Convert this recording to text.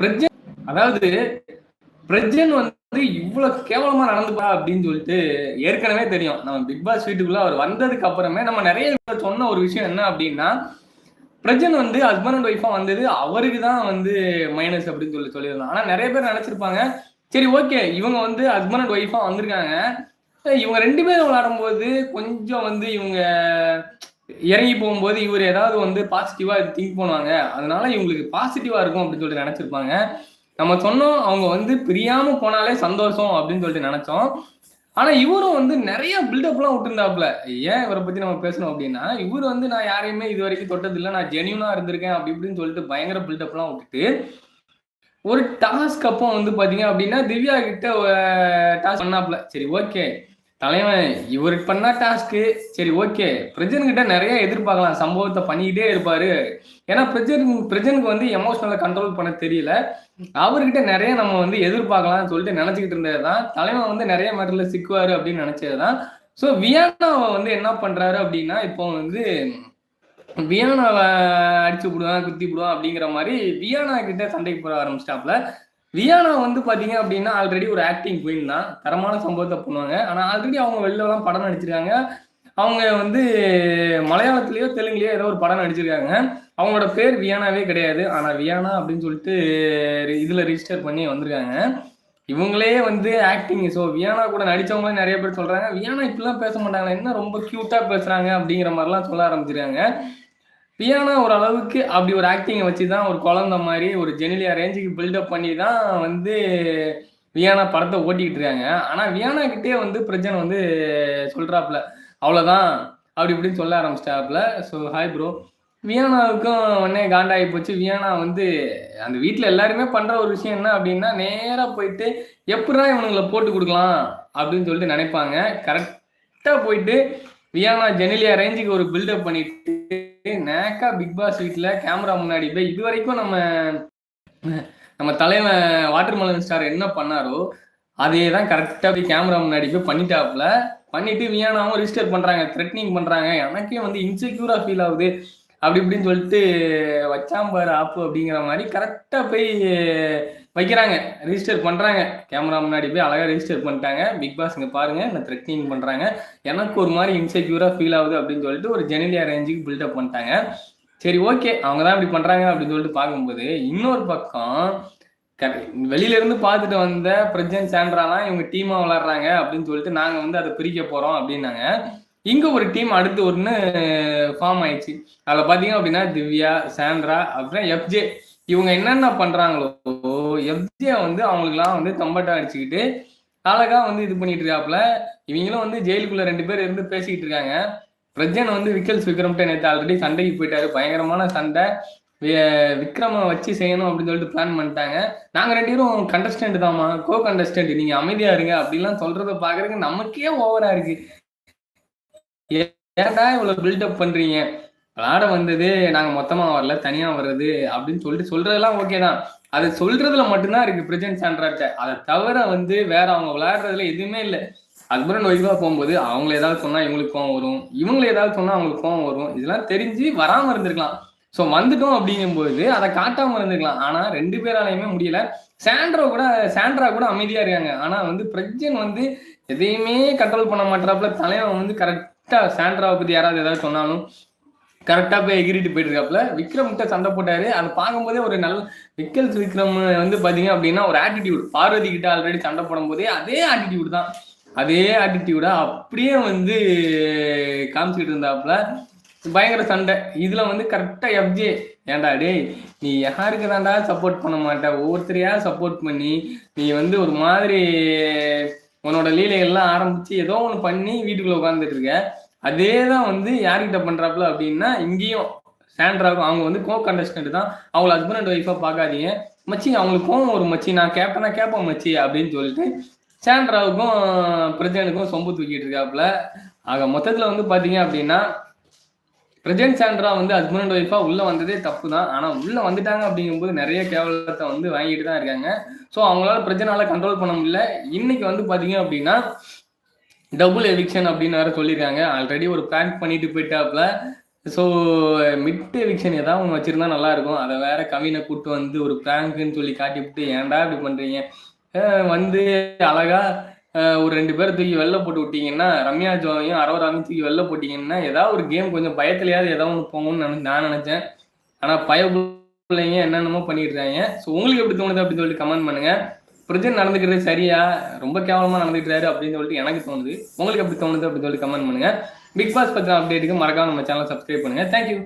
பிரஜன் அதாவது பிரஜன் வந்து இவ்வளவு கேவலமா நடந்துப்பா அப்படின்னு சொல்லிட்டு ஏற்கனவே தெரியும். நம்ம பிக் பாஸ் வீட்டுக்குள்ள அவர் வந்ததுக்கு அப்புறமே நம்ம நிறைய சொன்ன ஒரு விஷயம் என்ன அப்படின்னா பிரஜன் வந்து ஹஸ்பண்ட் அண்ட் ஒய்ஃபா வந்தது அவருக்கு தான் வந்து மைனஸ் அப்படின்னு சொல்லி சொல்லியிருந்தோம் ஆனா நிறைய பேர் நினைச்சிருப்பாங்க சரி ஓகே இவங்க வந்து ஹஸ்பண்ட் அண்ட் ஒய்ஃபா வந்திருக்காங்க. இவங்க ரெண்டு பேரும் விளையாடும் போது கொஞ்சம் வந்து இவங்க இறங்கி போகும்போது இவர் ஏதாவது வந்து பாசிட்டிவா திங்க் பண்ணுவாங்க. அதனால இவங்களுக்கு பாசிட்டிவா இருக்கும் அப்படின்னு சொல்லிட்டு நினைச்சிருப்பாங்க. நம்ம சொன்னோம் அவங்க வந்து பிரியாம போனாலே சந்தோஷம் அப்படின்னு சொல்லிட்டு நினைச்சோம். ஆனா இவரும் வந்து நிறைய பில்டப் எல்லாம் ஏன் இவரை பத்தி நம்ம பேசணும் அப்படின்னா இவர் வந்து நான் யாரையுமே இது வரைக்கும் தொட்டது இல்லை நான் ஜென்யூனா இருந்திருக்கேன் அப்படி இப்படின்னு சொல்லிட்டு பயங்கர பில்டப் எல்லாம் விட்டுட்டு ஒரு டாஸ்க் அப்போ வந்து பாத்தீங்க அப்படின்னா திவ்யா கிட்ட டாஸ்க் பண்ணாப்புல. சரி ஓகே தலைவன் இவர் பண்ணா டாஸ்க்கு சரி ஓகே பிரஜன்கிட்ட நிறைய எதிர்பார்க்கலாம். சம்பவத்தை பண்ணிக்கிட்டே இருப்பாரு. ஏன்னா பிரஜன் பிரஜனுக்கு வந்து எமோஷனலை கண்ட்ரோல் பண்ண தெரியல. அவர்கிட்ட நிறைய நம்ம வந்து எதிர்பார்க்கலாம்னு சொல்லிட்டு நினைச்சுக்கிட்டு இருந்தது தான் தலைவன் வந்து நிறைய மேட்டர்ல சிக்குவாரு அப்படின்னு நினைச்சது தான் ஸோ வியானாவை வந்து என்ன பண்றாரு அப்படின்னா இப்போ வந்து வியானாவை அடிச்சு விடுவான் குத்தி விடுவான் அப்படிங்கிற மாதிரி வியானா கிட்ட சண்டைக்கு போட ஆரம்பிச்சிட்டாப்ல. வியானா வந்து பாத்தீங்க அப்படின்னா ஆல்ரெடி ஒரு ஆக்டிங் குயின் தான். தரமான சம்பவத்தை பண்ணுவாங்க. ஆனா ஆல்ரெடி அவங்க வெளிலலாம் படம் நடிச்சிருக்காங்க. அவங்க வந்து மலையாளத்திலயோ தெலுங்குலயோ ஏதோ ஒரு படம் நடிச்சிருக்காங்க. அவங்களோட பேர் வியானாவே கிடையாது. ஆனா வியானா அப்படின்னு சொல்லிட்டு இதுல ரிஜிஸ்டர் பண்ணி வந்திருக்காங்க. இவங்களே வந்து ஆக்டிங் ஸோ வியானா கூட நடிச்சவங்களே நிறைய பேர் சொல்றாங்க. வியானா இப்படிலாம் பேச மாட்டாங்களா. என்ன ரொம்ப க்யூட்டாக பேசுறாங்க அப்படிங்கிற மாதிரிலாம் சொல்ல ஆரம்பிச்சிருக்காங்க. பியானா ஒரு அளவுக்கு அப்படி ஒரு ஆக்டிங்கை வச்சு தான் ஒரு குழந்த மாதிரி ஒரு ஜெனிலியா ரேஞ்சுக்கு பில்டப் பண்ணி தான் வந்து வியானா படத்தை ஓட்டிக்கிட்டு இருக்காங்க. ஆனால் வியானா கிட்டே வந்து பிரச்சனை வந்து சொல்கிறாப்புல அவ்வளோதான் அப்படி இப்படின்னு சொல்ல ஆரம்பிச்சிட்டாப்புல. ஸோ ஹாய் ப்ரோ வியானாவுக்கும் உடனே காண்டாகி போச்சு. வியானா வந்து அந்த வீட்டில் எல்லாருமே பண்ணுற ஒரு விஷயம் என்ன அப்படின்னா நேராக போயிட்டு எப்படா இவனுங்களை போட்டு கொடுக்கலாம் அப்படின்னு சொல்லிட்டு நினைப்பாங்க. கரெக்டாக போயிட்டு வியானா ஜெனிலியா ரேஞ்சுக்கு ஒரு பில்டப் பண்ணிட்டு நேக்கா பிக் பாஸ் வீட்ல கேமரா முன்னாடி போய் இது வரைக்கும் நம்ம நம்ம தலைவன் வாட்டர்மலன் ஸ்டார் என்ன பண்ணாரோ அதே தான் கரெக்டாக போய் கேமரா முன்னாடி போய் பண்ணிட்டாப்புல. பண்ணிட்டு வியானாவும் ரிஜிஸ்டர் பண்றாங்க த்ரெட்னிங் பண்றாங்க. எனக்கே வந்து இன்செக்யூரா ஃபீல் ஆகுது. அப்படி இப்படின்னு சொல்லிட்டு வச்சாம்பார் ஆப்பு அப்படிங்கிற மாதிரி கரெக்டாக போய் வைக்கிறாங்க. ரிஜிஸ்டர் பண்றாங்க. கேமரா முன்னாடி போய் அழகா ரிஜிஸ்டர் பண்ணிட்டாங்க. பிக் பாஸ் இங்க பாருங்க என்ன த்ரெட்னிங் பண்றாங்க. எனக்கு ஒரு மாதிரி இன்செக்யூரா ஃபீல் ஆகுது அப்படின்னு சொல்லிட்டு ஒரு ஜெனிலியா ரேஞ்சுக்கு பில்டப் பண்ணிட்டாங்க. சரி ஓகே அவங்க தான் இப்படி பண்றாங்க அப்படின்னு சொல்லிட்டு பார்க்கும்போது இன்னொரு பக்கம் வெளியில இருந்து பார்த்துட்டு வந்த பிரஜன் சாண்ட்ராலாம் இவங்க டீமா விளாடுறாங்க அப்படின்னு சொல்லிட்டு நாங்க வந்து அதை பிரிக்க போறோம் அப்படின்னாங்க. இங்க ஒரு டீம் அடுத்து ஒன்று ஃபார்ம் ஆயிடுச்சு. அதில் பார்த்தீங்க அப்படின்னா திவ்யா சாண்ட்ரா அப்புறம் எஃப்ஜே இவங்க என்னென்ன பண்றாங்களோ எஃப்ஜே வந்து அவங்களுக்குலாம் வந்து தம்பட்டா அடிச்சுக்கிட்டு அழகா வந்து இது பண்ணிட்டு இருக்காப்புல. இவங்களும் வந்து ஜெயிலுக்குள்ள ரெண்டு பேர் இருந்து பேசிக்கிட்டு இருக்காங்க. பிரஜன் வந்து விக்கல்ஸ் விக்ரம்கிட்ட நேற்று ஆல்ரெடி சண்டைக்கு போயிட்டாரு. பயங்கரமான சண்டை. விக்ரம வச்சு செய்யணும் அப்படின்னு சொல்லிட்டு பிளான் பண்ணிட்டாங்க. நாங்க ரெண்டு பேரும் கண்டஸ்டன்ட் தாம்மா. கோ கண்டஸ்டன்ட் நீங்க அமைதியா இருங்க. அப்படிலாம் சொல்றத பாக்குறதுக்கு நமக்கே ஓவரா இருக்கு. ஏன்டா இவ்வளவு பில்டப் பண்றீங்க? விளாட வந்தது நாங்க மொத்தமா வரல தனியா வர்றது அப்படின்னு சொல்லிட்டு சொல்றதெல்லாம் ஓகே தான். அது சொல்றதுல மட்டும்தான் இருக்கு பிரஜன் சாண்ட்ராட்ட அதை தவிர வந்து வேற அவங்க விளையாடுறதுல எதுவுமே இல்லை. அதுக்கப்புறம் ஒய்ஃபா போகும்போது அவங்கள ஏதாவது சொன்னா இவங்களுக்கு கோவம் வரும். இவங்களை ஏதாவது சொன்னா அவங்களுக்கு கோவம் வரும். இதெல்லாம் தெரிஞ்சு வராம இருந்திருக்கலாம். ஸோ வந்துட்டோம் அப்படிங்கும்போது அதை காட்டாம இருந்திருக்கலாம். ஆனா ரெண்டு பேராலையுமே முடியல. சாண்ட்ரோ கூட சாண்ட்ரா கூட அமைதியா இருக்காங்க. ஆனா வந்து பிரஜன் வந்து எதையுமே கண்ட்ரோல் பண்ண மாட்டாப்புல. தலைவன் வந்து கரெக்டா சாண்ட்ராவை பத்தி யாராவது ஏதாவது சொன்னாலும் கரெக்டா போய் எகிரிட்டு போயிட்டு இருக்காப்புல விக்ரம் கிட்ட சண்டை போட்டாரு. அதை பார்க்கும்போதே ஒரு நல்ல விக்கல்ஸ் விக்ரம் வந்து பாத்தீங்க அப்படின்னா ஒரு ஆட்டிடியூட் பார்வதி கிட்ட ஆல்ரெடி சண்டை போடும் போதே அதே ஆட்டிடியூட் தான். அதே ஆட்டிடியூட அப்படியே வந்து காமிச்சிட்டு இருந்தாப்புல. பயங்கர சண்டை. இதுல வந்து கரெக்டா எஃப்ஜே ஏன்டா டேய் நீ யாருக்கு தாண்டா சப்போர்ட் பண்ண மாட்ட? ஒவ்வொருத்தரையா சப்போர்ட் பண்ணி நீ வந்து ஒரு மாதிரி உன்னோட லீலைகள்லாம் ஆரம்பிச்சு ஏதோ ஒன்று பண்ணி வீட்டுக்குள்ள உட்காந்துட்டு இருக்க. அதே தான் வந்து யார்கிட்ட பண்றாப்புல அப்படின்னா இங்கேயும் சாண்ட்ராக்கும் அவங்க வந்து கோ கண்டஸ்டன்ட் தான். அவங்கள ஹஸ்பண்ட் அண்ட் ஒய்ஃபா பார்க்காதீங்க. மச்சி அவங்களுக்கு கோவம் ஒரு மச்சி. நான் கேட்பேனா கேட்பேன் மச்சி அப்படின்னு சொல்லிட்டு சாண்ட்ராவுக்கும் பிரஜனுக்கும் சொம்பு தூக்கிட்டு இருக்காப்புல. ஆக மொத்தத்துல வந்து பாத்தீங்க அப்படின்னா பிரஜன் சாண்ட்ரா வந்து ஹஸ்பண்ட் அண்ட் ஒய்ஃபா உள்ள வந்ததே தப்பு தான் ஆனா உள்ள வந்துட்டாங்க அப்படிங்கும்போது நிறைய கேவலத்தை வந்து வாங்கிட்டு தான் இருக்காங்க. ஸோ அவங்களால பிரச்சனால கண்ட்ரோல் பண்ண முடியல. இன்னைக்கு வந்து பாத்தீங்க அப்படின்னா டபுள் எவிக்ஷன் அப்படின்னு வேற சொல்லியிருக்காங்க ஆல்ரெடி ஒரு பிளான் பண்ணிட்டு போயிட்டாப்ல. ஸோ மிட் எவிக்ஷன் ஏதாவது ஒன்று வச்சிருந்தா நல்லா இருக்கும் அதை வேற கவினை கூட்டு வந்து ஒரு ப்ராங்க்னு சொல்லி காட்டிவிட்டு ஏன்டா இப்படி பண்றீங்க? வந்து அழகா ஒரு ரெண்டு பேரை தூக்கி வெளில போட்டு விட்டீங்கன்னா ரம்யா ஜோவையும் அரவராமையும் தூக்கி வெளில போட்டீங்கன்னா ஏதாவது ஒரு கேம் கொஞ்சம் பயத்துலையாவது ஏதாவது ஒன்று போகும்னு நினை- நான் நினைச்சேன். ஆனால் பய பிள்ளைங்க என்னென்னமோ பண்ணிடுறாங்க ஸோ உங்களுக்கு எப்படி தோணுது அப்படின்னு சொல்லிட்டு கமெண்ட் பண்ணுங்க. பிரஜன் நடந்துக்கிறது சரியா? ரொம்ப கேவலமா நடந்துக்கிறாரு அப்படின்னு சொல்லிட்டு எனக்கு தோணுது. உங்களுக்கு எப்படி தோணுது அப்படின்னு சொல்லி கமெண்ட் பண்ணுங்க. பிக் பாஸ் பத்தின அப்டேட்டுக்கு மறக்காம நம்ம சேனல் சப்ஸ்கிரைப் பண்ணுங்க. தேங்க்யூ